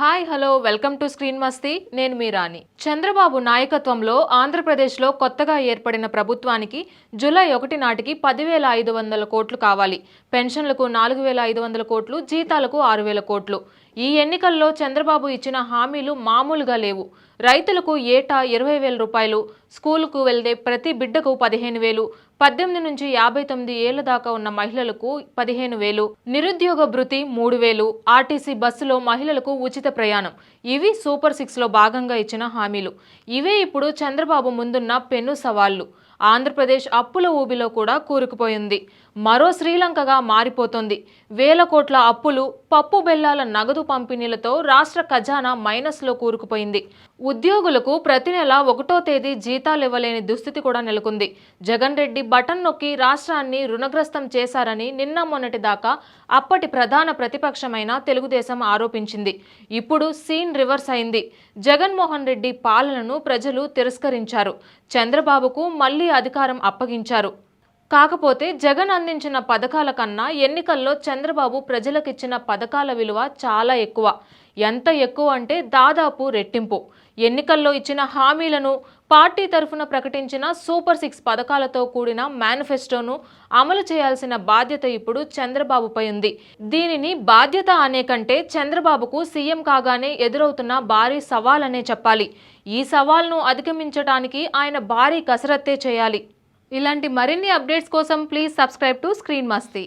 Hi hello welcome to screen Masti. నేను మీ రాణి. చంద్రబాబు నాయకత్వంలో ఆంధ్రప్రదేశ్లో కొత్తగా ఏర్పడిన ప్రభుత్వానికి జూలై ఒకటి నాటికి పదివేల ఐదు వందల కోట్లు కావాలి. పెన్షన్లకు నాలుగు వేల ఐదు వందల కోట్లు జీతాలకు ఆరు వేల కోట్లు. ఈ ఎన్నికల్లో చంద్రబాబు ఇచ్చిన హామీలు మామూలుగా లేవు. రైతులకు ఏటా ఇరవై వేల రూపాయలు స్కూలుకు వెళ్తే ప్రతి బిడ్డకు పదిహేను వేలు పద్దెనిమిది నుంచి యాభై తొమ్మిది ఏళ్ళ దాకా ఉన్న మహిళలకు పదిహేను వేలు నిరుద్యోగ భృతి మూడు వేలు ఆర్టీసీ బస్సులో మహిళలకు ఉచిత ప్రయాణం. ఇవి సూపర్ సిక్స్లో భాగంగా ఇచ్చిన హామీలు. ఇవే ఇప్పుడు చంద్రబాబు ముందున్న పెను సవాళ్ళు. ఆంధ్రప్రదేశ్ అప్పుల ఊబిలో కూడా కూరుకుపోయింది. మరో శ్రీలంకగా మారిపోతోంది. వేల కోట్ల అప్పులు పప్పు బెల్లాల నగదు పంపిణీలతో రాష్ట్ర ఖజానా మైనస్లో కూరుకుపోయింది. ఉద్యోగులకు ప్రతి నెల ఒకటో తేదీ జీతాలు ఇవ్వలేని దుస్థితి కూడా నెలకొంది. జగన్ రెడ్డి బటన్ నొక్కి రాష్ట్రాన్ని రుణగ్రస్తం చేశారని నిన్న మొన్నటి దాకా అప్పటి ప్రధాన ప్రతిపక్షమైన తెలుగుదేశం ఆరోపించింది. ఇప్పుడు సీన్ రివర్స్ అయింది. జగన్మోహన్ రెడ్డి పాలనను ప్రజలు తిరస్కరించారు. చంద్రబాబుకు మళ్ళీ అధికారం అప్పగించారు. కాకపోతే జగన్ అందించిన పథకాల కన్నా ఎన్నికల్లో చంద్రబాబు ప్రజలకిచ్చిన పథకాల విలువ చాలా ఎక్కువ. ఎంత ఎక్కువ అంటే దాదాపు రెట్టింపు. ఎన్నికల్లో ఇచ్చిన హామీలను పార్టీ తరఫున ప్రకటించిన సూపర్ సిక్స్ పథకాలతో కూడిన మేనిఫెస్టోను అమలు చేయాల్సిన బాధ్యత ఇప్పుడు చంద్రబాబుపై ఉంది. దీనిని బాధ్యత అనే కంటే చంద్రబాబుకు సీఎం కాగానే ఎదురవుతున్న భారీ సవాల్ అనే చెప్పాలి. ఈ సవాల్ను అధిగమించడానికి ఆయన భారీ కసరత్తే చేయాలి. ఇలాంటి మరిన్ని అప్డేట్స్ కోసం please subscribe to screen Masti.